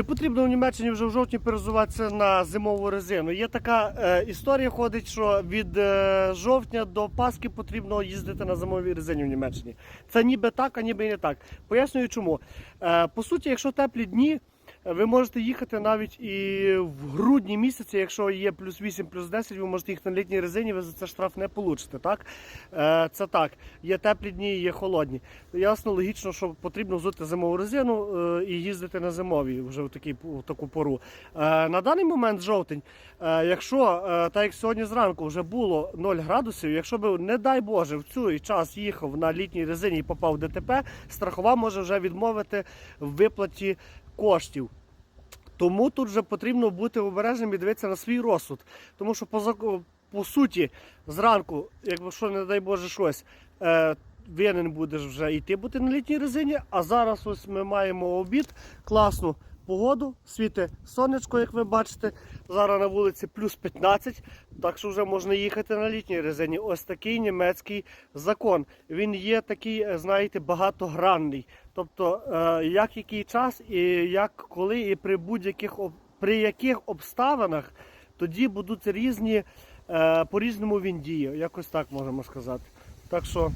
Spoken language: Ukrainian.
Не потрібно в Німеччині вже в жовтні перезуватися на зимову резину. Є така е, історія ходить, що від е, жовтня до Пасхи потрібно їздити на зимовій резині в Німеччині. Це ніби так, а ніби і не так. Пояснюю чому. Е, по суті, якщо теплі дні, ви можете їхати навіть і в грудні місяці, якщо є плюс 8, плюс 10, ви можете їхати на літній резині, ви за це штраф не получите. Так? Е, це так. Є теплі дні, є холодні. Ясно, логічно, що потрібно взути зимову резину е, і їздити на зимовій вже в, такій, в таку пору. Е, на даний момент жовтень, якщо так як сьогодні зранку вже було 0 градусів, якщо б, не дай Боже, в цей час їхав на літній резині і попав в ДТП, страхова може вже відмовити в виплаті коштів. Тому тут вже потрібно бути обережним і дивитися на свій розсуд. Тому що по, по суті, зранку, якби що, не дай Боже, щось, е, винен будеш вже йти бути на літній резині. А зараз ось ми маємо обід, класну погоду, світе сонечко, як ви бачите. Зараз на вулиці плюс 15, так що вже можна їхати на літній резині. Ось такий німецький закон. Він є такий, е, знаєте, багатогранний. Тобто, е, як який час, і як коли, і при будь-яких при яких обставинах тоді будуть різні, е, по-різному він діє. Якось так можемо сказати. Так що